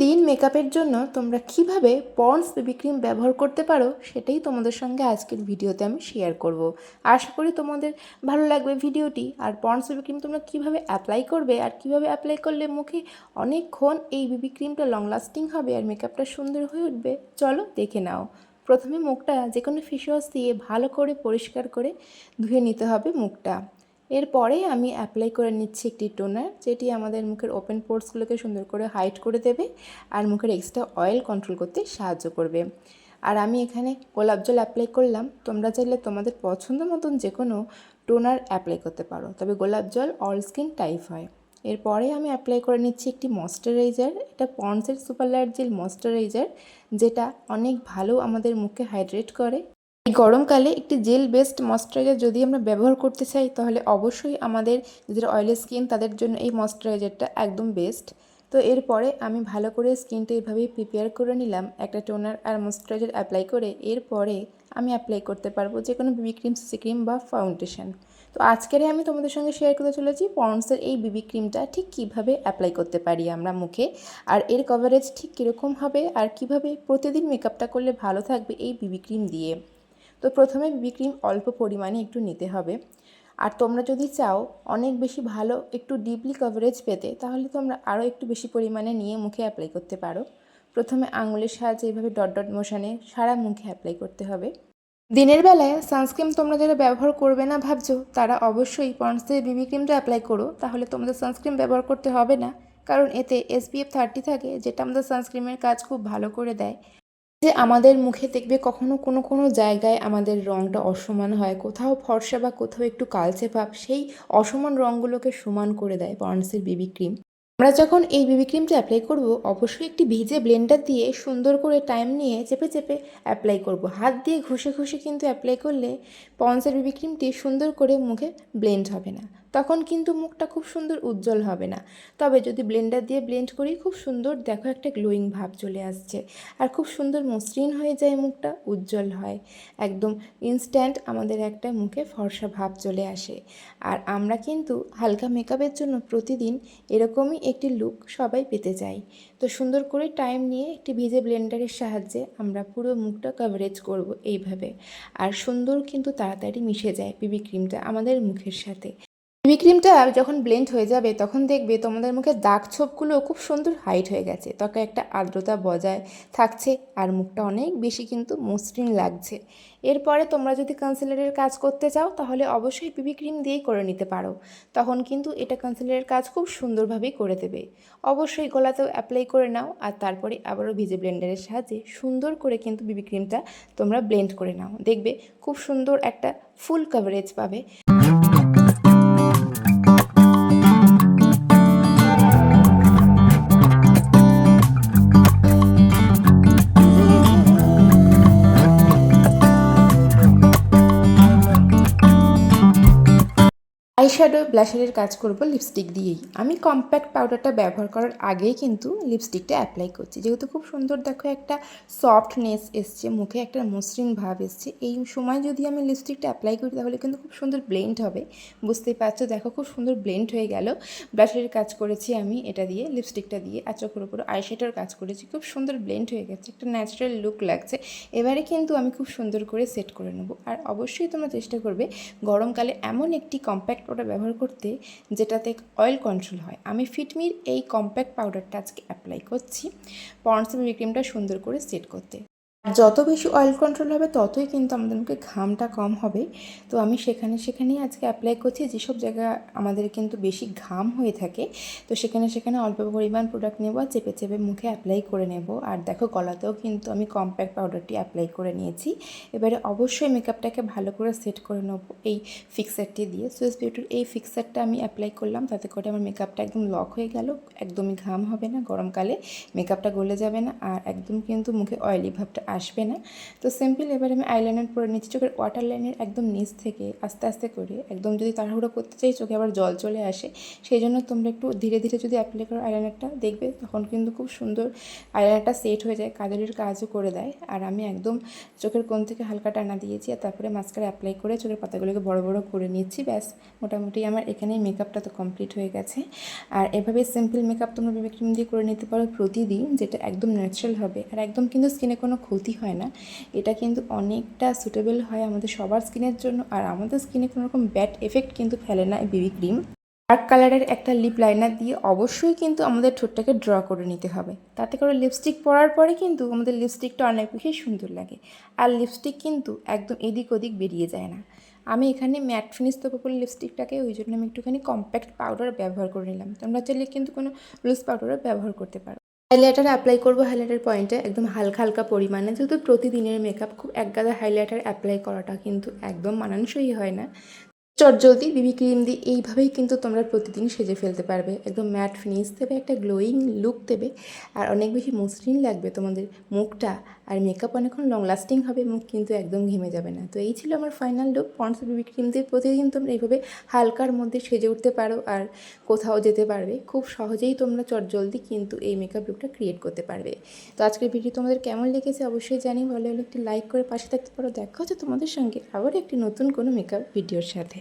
প্রতিদিন মেকআপের জন্য তোমরা কীভাবে পন্ডস বেবি ক্রিম ব্যবহার করতে পারো সেটাই তোমাদের সঙ্গে আজকের ভিডিওতে আমি শেয়ার করব। আশা করি তোমাদের ভালো লাগবে ভিডিওটি। আর পন্ডস বেবি ক্রিম তোমরা কীভাবে অ্যাপ্লাই করবে আর কীভাবে অ্যাপ্লাই করলে মুখে অনেকক্ষণ এই বেবি ক্রিমটা লং লাস্টিং হবে আর মেকআপটা সুন্দর হয়ে উঠবে, চলো দেখে নাও। প্রথমে মুখটা যে কোনো ফেস ওয়াশ দিয়ে ভালো করে পরিষ্কার করে ধুয়ে নিতে হবে মুখটা। এরপরে আমি অ্যাপ্লাই করে নিচ্ছি একটি টোনার যেটি আমাদের মুখের ওপেন পোর্টসগুলোকে সুন্দর করে হাইট করে দেবে আর মুখের এক্সট্রা অয়েল কন্ট্রোল করতে সাহায্য করবে। আর আমি এখানে গোলাপ জল অ্যাপ্লাই করলাম। তোমরা চাইলে তোমাদের পছন্দ মতন যে কোনো টোনার অ্যাপ্লাই করতে পারো। তবে গোলাপ জল অল স্কিন টাইপ হয়। এরপরে আমি অ্যাপ্লাই করে নিচ্ছি একটি ময়শ্চারাইজার এটা পন্ডসের সুপার লাইট জেল ময়শ্চারাইজার যেটা অনেক ভালো আমাদের মুখকে হাইড্রেট করে। গরমকালে একটি জেল বেসড ময়শ্চারাইজার যদি আমরা ব্যবহার করতে চাই, তাহলে অবশ্যই আমাদের যাদের অয়েলি স্কিন তাদের জন্য এই ময়শ্চারাইজারটা একদম বেস্ট তো এরপরে আমি ভালো করে স্কিনটা এভাবেই প্রিপেয়ার করে নিলাম, একটা টোনার আর ময়শ্চারাইজার অ্যাপ্লাই করে। এরপরে আমি অ্যাপ্লাই করতে পারব যে কোনো বিবি ক্রিম, সিসি ক্রিম বা ফাউন্ডেশন তো আজকের আমি তোমাদের সঙ্গে শেয়ার করতে চলেছি পন্ডসের এই বিবি ক্রিমটা ঠিক কীভাবে অ্যাপ্লাই করতে পারি আমরা মুখে, আর এর কভারেজ ঠিক কীরকম হবে, আর কীভাবে প্রতিদিন মেকআপটা করলে ভালো থাকবে এই বিবি ক্রিম দিয়ে। তো প্রথমে বিবি ক্রিম অল্প পরিমাণে একটু নিতে হবে। আর তোমরা যদি চাও অনেক বেশি ভালো একটু ডিপলি কভারেজ পেতে, তাহলে তোমরা আরও একটু বেশি পরিমাণে নিয়ে মুখে অ্যাপ্লাই করতে পারো। প্রথমে আঙুলের সাহায্যে এভাবে ডট ডট মোশানে সারা মুখে অ্যাপ্লাই করতে হবে। দিনের বেলায় সানস্ক্রিন তোমরা যারা ব্যবহার করবে না ভাবছ, তারা অবশ্যই পন্ডসের বিবি ক্রিমটা অ্যাপ্লাই করো। তাহলে তোমাদের সানস্ক্রিন ব্যবহার করতে হবে না। কারণ এতে এসপিএফ থার্টি থাকে, যেটা আমাদের সানস্ক্রিমের কাজ খুব ভালো করে দেয়। যে আমাদের মুখে দেখবে কখনো কোনো কোনো জায়গায় আমাদের রঙটা অসমান হয়। কোথাও ফর্সা বা কোথাও একটু কালচে ভাব, সেই অসমান রঙগুলোকে সমান করে দেয় পন্ডসের বিবি ক্রিম আমরা যখন এই বিবি ক্রিমটা অ্যাপ্লাই করব, অবশ্যই একটি ভিজে ব্লেন্ডার দিয়ে সুন্দর করে টাইম নিয়ে চেপে চেপে অ্যাপ্লাই করব। হাত দিয়ে ঘষে ঘষে কিন্তু অ্যাপ্লাই করলে পন্সের বিবি ক্রিমটি সুন্দর করে মুখে ব্লেন্ড হবে না। তখন কিন্তু মুখটা খুব সুন্দর উজ্জ্বল হবে না। তবে যদি ব্লেন্ডার দিয়ে ব্লেন্ড করি, খুব সুন্দর দেখো একটা গ্লোয়িং ভাব চলে আসছে। আর খুব সুন্দর মসৃণ হয়ে যায় মুখটা, উজ্জ্বল হয়। একদম ইনস্ট্যান্ট আমাদের একটা মুখে ফর্সা ভাব চলে আসে। আর আমরা কিন্তু হালকা মেকআপের জন্য প্রতিদিন এরকমই একটি লুক সবাই পেতে চাই। তো সুন্দর করে টাইম নিয়ে একটি ভিজে ব্লেন্ডারের সাহায্যে আমরা পুরো মুখটা কভারেজ করব এইভাবে। আর সুন্দর কিন্তু তাড়াতাড়ি মিশে যায় বিবি ক্রিমটা আমাদের মুখের সাথে। বিবি ক্রিমটা যখন ব্লেন্ড হয়ে যাবে, তখন দেখবে তোমাদের মুখে দাগ ছোপগুলো খুব সুন্দর হাইট হয়ে গেছে। ত্বকে একটা আর্দ্রতা বজায় থাকছে আর মুখটা অনেক বেশি কিন্তু মসৃণ লাগছে। এরপরে তোমরা যদি কনসিলারের কাজ করতে চাও, তাহলে অবশ্যই বিবি ক্রিম দিয়েই করে নিতে পারো। তখন কিন্তু এটা কনসিলারের কাজ খুব সুন্দরভাবেই করে দেবে। অবশ্যই গলাতেও অ্যাপ্লাই করে নাও আর তারপরে আবারও ভিজে ব্লেন্ডারের সাহায্যে সুন্দর করে কিন্তু বিবি ক্রিমটা তোমরা ব্লেন্ড করে নাও। দেখবে খুব সুন্দর একটা ফুল কভারেজ পাবে। আইশ্যাডো ব্লাশারের কাজ করব লিপস্টিক দিয়েই। আমি কম্প্যাক্ট পাউডারটা ব্যবহার করার আগেই কিন্তু লিপস্টিকটা অ্যাপ্লাই করছি। যেহেতু খুব সুন্দর দেখো একটা সফটনেস এসছে, মুখে একটা মসৃণ ভাব এসছে। এই সময় যদি আমি লিপস্টিকটা অ্যাপ্লাই করি তাহলে কিন্তু খুব সুন্দর ব্লেন্ড হবে। বুঝতেই পারছ? দেখো খুব সুন্দর ব্লেন্ড হয়ে গেল। ব্লাশারের কাজ করেছি আমি এটা দিয়ে লিপস্টিকটা দিয়ে। আর চোখের উপর আইশ্যাডোর কাজ করেছি। খুব সুন্দর ব্লেন্ড হয়ে গেছে। একটা ন্যাচারাল লুক লাগছে। এবারে কিন্তু আমি খুব সুন্দর করে সেট করে নেব। আর অবশ্যই তোমরা চেষ্টা করবে গরমকালে এমন একটি কম্প্যাক্ট পাউডার ব্যবহার করতে যেটাতে অয়েল কন্ট্রোল হয়। আমি ফিটমির এই কম্প্যাক্ট পাউডারটা আজকে অ্যাপ্লাই করছি। পন্ডস বেবি ক্রিমটা সুন্দর করে সেট করতে। যত বেশি অয়েল কন্ট্রোল হবে, ততই কিন্তু আমাদের মুখে ঘামটা কম হবে। তো আমি সেখানে সেখানেই আজকে অ্যাপ্লাই করছি, যেসব জায়গা আমাদের কিন্তু বেশি ঘাম হয়ে থাকে, তো সেখানে সেখানে অল্প পরিমাণ প্রোডাক্ট নেব আর চেপে চেপে মুখে অ্যাপ্লাই করে নেব। আর দেখো, গলাতেও কিন্তু আমি কম্প্যাক্ট পাউডারটি অ্যাপ্লাই করে নিয়েছি। এবারে অবশ্যই মেকআপটাকে ভালো করে সেট করে নেব এই ফিক্সারটি দিয়ে। সুইস বিউটির এই ফিক্সারটা আমি অ্যাপ্লাই করলাম, তাতে করে আমার মেকআপটা একদম লক হয়ে গেল। একদমই ঘাম হবে না, গরমকালে মেকআপটা গলে যাবে না। আর একদম কিন্তু মুখে অয়েলি ভাবটা আসবে না। তো সিম্পল এবার আমি আইলাইনার পরে নিচ্ছি, চোখের ওয়াটার লাইনের একদম নিচ থেকে আস্তে আস্তে করে একদম যদি তাড়াহুড়ো করতে চাই চোখে আবার জল চলে আসে, সেই জন্য তোমরা একটু ধীরে ধীরে যদি অ্যাপ্লাই করো আইলাইনারটা দেখবে, তখন কিন্তু খুব সুন্দর আইলাইনারটা সেট হয়ে যায় কাজলের কাজও করে দেয়। আর আমি একদম চোখের কোণ থেকে হালকা টানা দিয়েছি আর তারপরে মাস্কারা অ্যাপ্লাই করে চোখের পাতাগুলোকে বড় বড় করে নিচ্ছি, ব্যাস। মোটামুটি আমার এখানেই মেকআপটা তো কমপ্লিট হয়ে গেছে। আর এভাবে সিম্পল মেকআপ তোমরা বেবি ক্রিম দিয়ে করে নিতে পারো প্রতিদিন, যেটা একদম ন্যাচারাল হবে। আর একদম কিন্তু স্কিনে কোনো ক্ষতি হয় না। এটা কিন্তু অনেকটা সুটেবল হয় আমাদের সবার স্কিনের জন্য। আর আমাদের স্কিনে কোনো রকম ব্যাড এফেক্ট কিন্তু ফেলে না এই বেবি ক্রিম ডার্ক কালারের একটা লিপ লাইনার দিয়ে অবশ্যই কিন্তু আমাদের ঠোঁটটাকে ড্র করে নিতে হবে। তাতে করে লিপস্টিক পরার পরে কিন্তু আমাদের লিপস্টিকটা অনেক বেশি সুন্দর লাগে। আর লিপস্টিক কিন্তু একদম এদিক ওদিক বেরিয়ে যায় না। আমি এখানে ম্যাট ফিনিশ তো পপুলার লিপস্টিকটাকে ওই জন্য আমি একটুখানি কম্প্যাক্ট পাউডার ব্যবহার করে নিলাম। তোমরা চাইলে কিন্তু কোনো লুজ পাউডারও ব্যবহার করতে পারো। হাইলাইটার অ্যাপ্লাই করব হাইলাইটার পয়েন্টে একদম হালকা হালকা পরিমাণে। যেহেতু প্রতিদিনের মেকআপ খুব একগাদা হাইলাইটার অ্যাপ্লাই করাটা কিন্তু একদম মানানসই হয় না। চটজলদি বিবি ক্রিম দিয়ে এইভাবেই কিন্তু তোমরা প্রতিদিন সেজে ফেলতে পারবে। একদম ম্যাট ফিনিশ দেবে, একটা গ্লোয়িং লুক দেবে। আর অনেক বেশি মসৃণ লাগবে তোমাদের মুখটা। আর মেকআপ অনেকক্ষণ লং লাস্টিং হবে, মুখ কিন্তু একদম ঘেমে যাবে না। তো এই ছিল আমার final look Pond's BB cream দিয়ে প্রতিদিন তোমরা এইভাবে হালকার মধ্যে সেজে উঠতে পারো আর কোথাও যেতে পারবে। খুব সহজেই তোমরা চটজলদি কিন্তু এই মেকআপ লুকটা ক্রিয়েট করতে পারবে। তো আজকের ভিডিও তোমাদের কেমন লেগেছে অবশ্যই জানি ভালো হলে একটি লাইক করে পাশে থাকতে পারো। দেখা হচ্ছে তোমাদের সঙ্গে আবার একটি নতুন কোনো মেকআপ ভিডিওর সাথে।